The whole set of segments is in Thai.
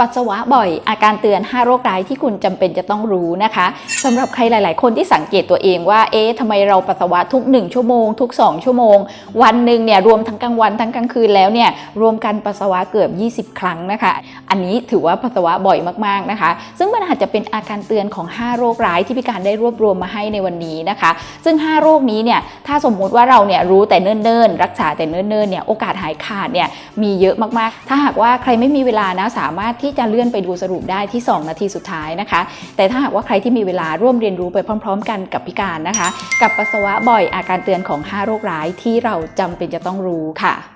ปัสสาวะบ่อยอาการเตือน 5 โรคร้ายที่คุณจำเป็นจะต้องรู้นะคะสำหรับใครหลาย ๆ คนที่สังเกตตัวเองว่าเอ๊ะทำไมเราปัสสาวะทุก 1 ชั่วโมง ทุก 2 ชั่วโมง วันหนึ่งเนี่ยรวมทั้งกลางวันทั้งกลางคืนแล้วเนี่ยรวมกันปัสสาวะเกือบ 20 ครั้งนะคะ อันนี้ถือว่าปัสสาวะบ่อยมาก ๆ นะคะ ซึ่งมันอาจจะเป็นอาการเตือนของ 5 โรคร้ายที่พี่การได้รวบรวมมาให้ในวันนี้นะคะ ซึ่ง 5 โรคนี้เนี่ยถ้าสมมุติว่าเราเนี่ยรู้แต่เนิ่น ๆ รักษาแต่เนิ่น ๆ เนี่ยโอกาสหายขาดเนี่ยมีเยอะมาก ๆ ถ้าหากว่าใครไม่มีเวลานะสามารถที่จะเลื่อนไปดูสรุปได้ที่ 2 นาทีสุดท้ายนะคะ แต่ถ้าหากว่าใครที่มีเวลาร่วมเรียนรู้ไปพร้อม ๆ กันกับพิการนะคะ กับปัสสาวะบ่อยอาการเตือนของ 5 โรคร้ายที่เราจำเป็นจะต้องรู้ค่ะ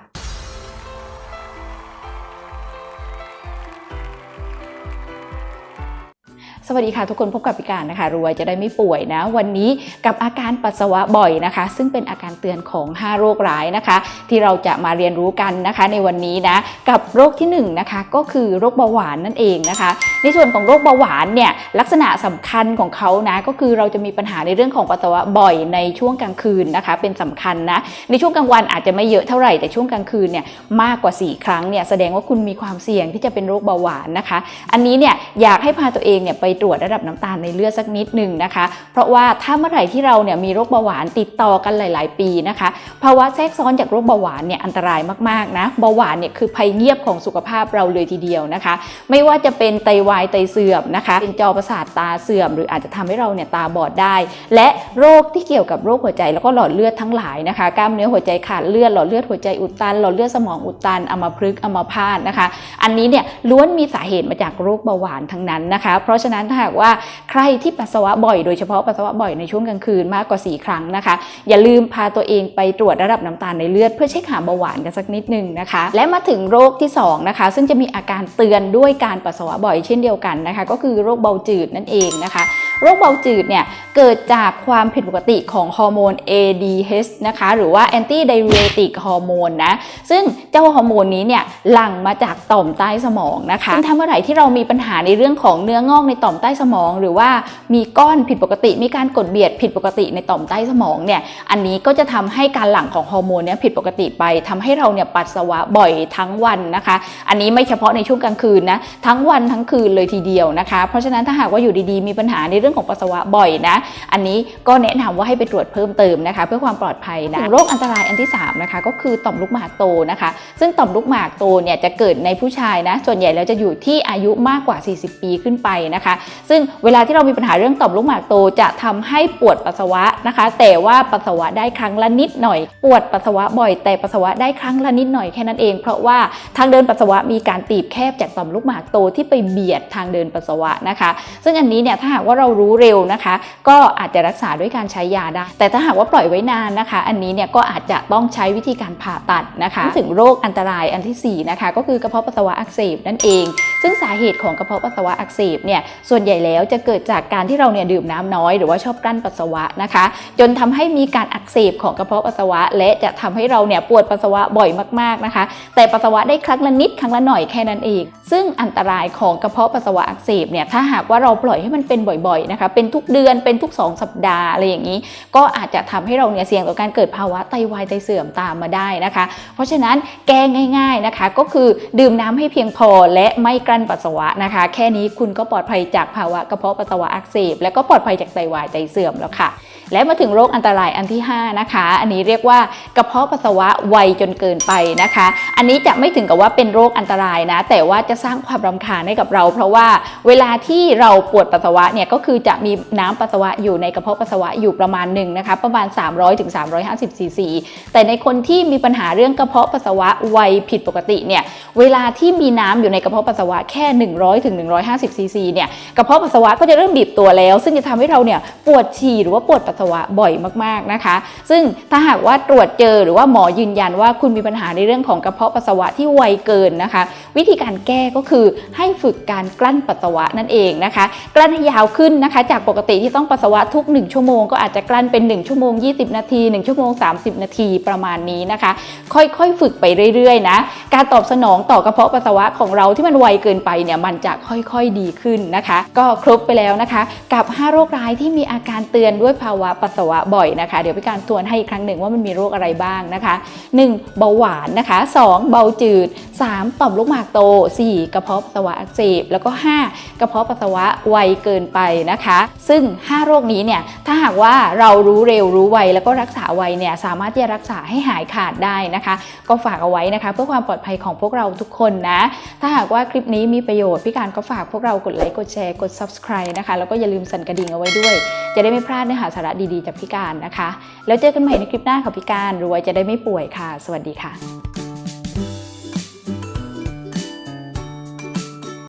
สวัสดีค่ะทุกคนพบกับพิการนะคะ รวยจะได้ไม่ป่วยนะ วันนี้กับอาการปัสสาวะบ่อยนะคะ ซึ่งเป็นอาการเตือนของ 5 โรคร้ายนะคะ ที่เราจะมาเรียนรู้กันนะคะ ในวันนี้นะกับโรคที่1นะคะก็คือโรคเบาหวานนั่นเองนะคะ ในส่วนของโรคเบาหวานเนี่ยลักษณะสำคัญของเขานะก็คือเราจะมีปัญหาในเรื่องของปัสสาวะบ่อยในช่วงกลางคืนนะคะ เป็นสำคัญนะในช่วงกลางวันอาจจะไม่เยอะเท่าไหร่แต่ช่วงกลางคืนเนี่ยมากกว่า 4 ครั้งเนี่ยแสดงว่าคุณมีความเสี่ยงที่จะเป็นโรคเบาหวานนะคะ อันนี้เนี่ยอยากให้พาตัวเองเนี่ยไปตรวจระดับน้ำตาลในเลือดสักนิดหนึ่งนะคะ เพราะว่าถ้าเมื่อไหร่ที่เราเนี่ยมีโรคเบาหวานติดต่อกันหลาย ๆ ปีนะคะ ภาวะแทรกซ้อนจากโรคเบาหวานเนี่ยอันตรายมากๆนะเบาหวานเนี่ยคือภัยเงียบของสุขภาพเราเลยทีเดียวนะคะ ไม่ว่าจะเป็นไตวายไตเสื่อมนะคะเป็นจอประสาทตาเสื่อม หรืออาจจะทำให้เราเนี่ยตาบอดได้ และโรคที่เกี่ยวกับโรคหัวใจแล้วก็หลอดเลือดทั้งหลายนะคะกล้ามเนื้อหัวใจขาดเลือดหลอดเลือดหัวใจอุดตันหลอดเลือดสมองอุดตันอัมพฤกษ์อัมพาตนะคะ อันนี้เนี่ยล้วนมีสาเหตุมาจากโรคเบาหวานทั้งนั้นนะคะ เพราะฉะนั้นถ้าหากว่าใครที่ปัสสาวะบ่อยโดยเฉพาะปัสสาวะบ่อยในช่วงกลางคืนมากกว่า 4 ครั้งนะคะ อย่าลืมพาตัวเองไปตรวจระดับน้ำตาลในเลือดเพื่อเช็คหาเบาหวานกันสักนิดหนึงนะคะ และมาถึงโรคที่2นะคะซึ่งจะมีอาการเตือนด้วยการปัสสาวะบ่อยเช่นเดียวกันนะคะ ก็คือโรคเบาจืดนั่นเองนะคะ โรคเบาจืดเนี่ยเกิดจากความผิดปกติของฮอร์โมน ADH นะคะหรือว่า anti diuretic ฮอร์โมนนะซึ่งเจ้าฮอร์โมนนี้เนี่ยหลั่งมาจากต่อมใต้สมองนะคะซึ่งถ้าเมื่อไหร่ที่เรามีปัญหาในเรื่องของเนื้องอกในต่อมใต้สมอง หรือว่ามีก้อนผิดปกติมีการกดเบียดผิดปกติในต่อมใต้สมองเนี่ยอันนี้ก็จะทำให้การหลั่งของฮอร์โมนเนี่ยผิดปกติไปทำให้เราเนี่ยปัสสาวะบ่อยทั้งวันนะคะ อันนี้ไม่เฉพาะในช่วงกลางคืนนะทั้งวันทั้งคืนเลยทีเดียวนะคะ เพราะฉะนั้นถ้าหากว่าอยู่ดีๆ มีปัญหาในเรื่องื่องของปัสสาวะบ่อยนะ อันนี้ก็แนะนำว่าให้ไปตรวจเพิ่มเติมนะคะ เพื่อความปลอดภัยนะโรคอันตรายอันที่ 3 นะคะ ก็คือต่อมลูกหมากโตนะคะ ซึ่งต่อมลูกหมากโตเนี่ยจะเกิดในผู้ชายนะ ส่วนใหญ่แล้วจะอยู่ที่อายุมากกว่า 40 ปีขึ้นไปนะคะ ซึ่งเวลาที่เรามีปัญหาเรื่องต่อมลูกหมากโตจะทำให้ปวดปัสสาวะนะคะ แต่ว่าปัสสาวะได้ครั้งละนิดหน่อย ปวดปัสสาวะบ่อย แต่ปัสสาวะได้ครั้งละนิดหน่อยแค่นั้นเอง เพราะว่าทางเดินปัสสาวะมีการตีบแคบจากต่อมลูกหมากโตที่ไปเบียดทางเดินปัสสาวะนะคะ ซึ่งอันนี้เนี่ยถ้าหากว่าเรารู้เร็วนะคะ ก็อาจจะรักษาด้วยการใช้ยาได้ แต่ถ้าหากว่าปล่อยไว้นานนะคะ อันนี้เนี่ยก็อาจจะต้องใช้วิธีการผ่าตัดนะคะ ถึงโรคอันตรายอันที่สี่นะคะก็คือกระเพาะปัสสาวะอักเสบนั่นเอง ซึ่งสาเหตุของกระเพาะปัสสาวะอักเสบเนี่ยส่วนใหญ่แล้วจะเกิดจากการที่เราเนี่ยดื่มน้ำน้อย หรือว่าชอบกลั้นปัสสาวะนะคะ จนทำให้มีการอักเสบของกระเพาะปัสสาวะ และจะทำให้เราเนี่ยปวดปัสสาวะบ่อยมากๆนะคะ แต่ปัสสาวะได้ครั้งละนิดครั้งละหน่อยแค่นั้นเอง ซึ่งอันตรายของกระเพาะปัสสาวะอักเสบเนี่ยถ้าหากว่าเราปล่อยให้มันเป็นบ่อยๆนะคะเป็นทุกเดือนเป็นทุก 2 สัปดาห์อะไรอย่างนี้ ก็อาจจะทำให้เราเนี่ยเสี่ยงต่อการเกิดภาวะไตวายไตเสื่อมตามมาได้นะคะ เพราะฉะนั้นแก้ง่าย ๆนะคะ ก็คือดื่มน้ำให้เพียงพอและไม่กลั้นปัสสาวะนะคะ แค่นี้คุณก็ปลอดภัยจากภาวะกระเพาะปัสสาวะอักเสบ และก็ปลอดภัยจากไตวายไตเสื่อมแล้วค่ะ และมาถึงโรคอันตรายอันที่ 5 นะคะ อันนี้เรียกว่ากระเพาะปัสสาวะไวจนเกินไปนะคะ อันนี้จะไม่ถึงกับว่าเป็นโรคอันตรายนะ แต่ว่าจะสร้างความรำคาญให้กับเรา เพราะว่าเวลาที่เราปวดปัสสาวะเนี่ยก็คือจะมีน้ำปัสสาวะอยู่ในกระเพาะปัสสาวะอยู่ประมาณหนึ่งนะคะ ประมาณ 300ถึง350ซีซีแต่ในคนที่มีปัญหาเรื่องกระเพาะปัสสาวะไวผิดปกติเนี่ยเวลาที่มีน้ำอยู่ในกระเพาะปัสสาวะแค่ 100ถึง150ซีซีเนี่ยกระเพาะปัสสาวะก็จะเริ่มบีบตัวแล้ว ซึ่งจะทำให้เราเนี่ยปวดฉี่หรือว่าปวดปัสสาวะบ่อยมากๆนะคะ ซึ่งถ้าหากว่าตรวจเจอหรือว่าหมอยืนยันว่าคุณมีปัญหาในเรื่องของกระเพาะปัสสาวะที่ไวเกินนะคะ วิธีการแก้ก็คือให้ฝึกการกลั้นปัสสาวะนั่นเองนะคะ กลั้นให้ยาวขึ้นนะคะ จากปกติที่ต้องปัสสาวะทุก 1 ชั่วโมงก็อาจจะกลั้นเป็น 1 ชั่วโมง 20 นาที 1 ชั่วโมง 30 นาทีประมาณนี้นะคะ ค่อยๆ ฝึกไปเรื่อยๆนะการตอบสนองต่อกระเพาะปัสสาวะของเราที่มันไวเกินกินไปเนี่ยมันจะค่อยๆดีขึ้นนะคะ ก็ครบไปแล้วนะคะ กับ 5 โรคร้ายที่มีอาการเตือนด้วยภาวะปัสสาวะบ่อยนะคะ เดี๋ยวพี่การทวนให้อีกครั้งหนึ่งว่ามันมีโรคอะไรบ้างนะคะ 1. เบาหวานนะคะ 2. เบาจืด 3. ต่อมลูกหมากโต 4. กระเพาะปัสสาวะอักเสบแล้วก็ 5. กระเพาะปัสสาวะไวเกินไปนะคะ ซึ่ง 5 โรคนี้เนี่ยถ้าหากว่าเรารู้เร็วรู้ไวแล้วก็รักษาไวเนี่ยสามารถที่จะรักษาให้หายขาดได้นะคะ ก็ฝากเอาไว้นะคะ เพื่อความปลอดภัยของพวกเราทุกคนนะ ถ้าหากว่าคลิปนี้นี้มีประโยชน์พี่การก็ฝากพวกเรากดไลค์กดแชร์กด subscribe นะคะ แล้วก็อย่าลืมสั่นกระดิ่งเอาไว้ด้วย จะได้ไม่พลาดเนื้อหาสาระดีๆจากพี่การนะคะ แล้วเจอกันใหม่ในคลิปหน้าค่ะพี่การรวยจะได้ไม่ป่วยค่ะ สวัสดีค่ะ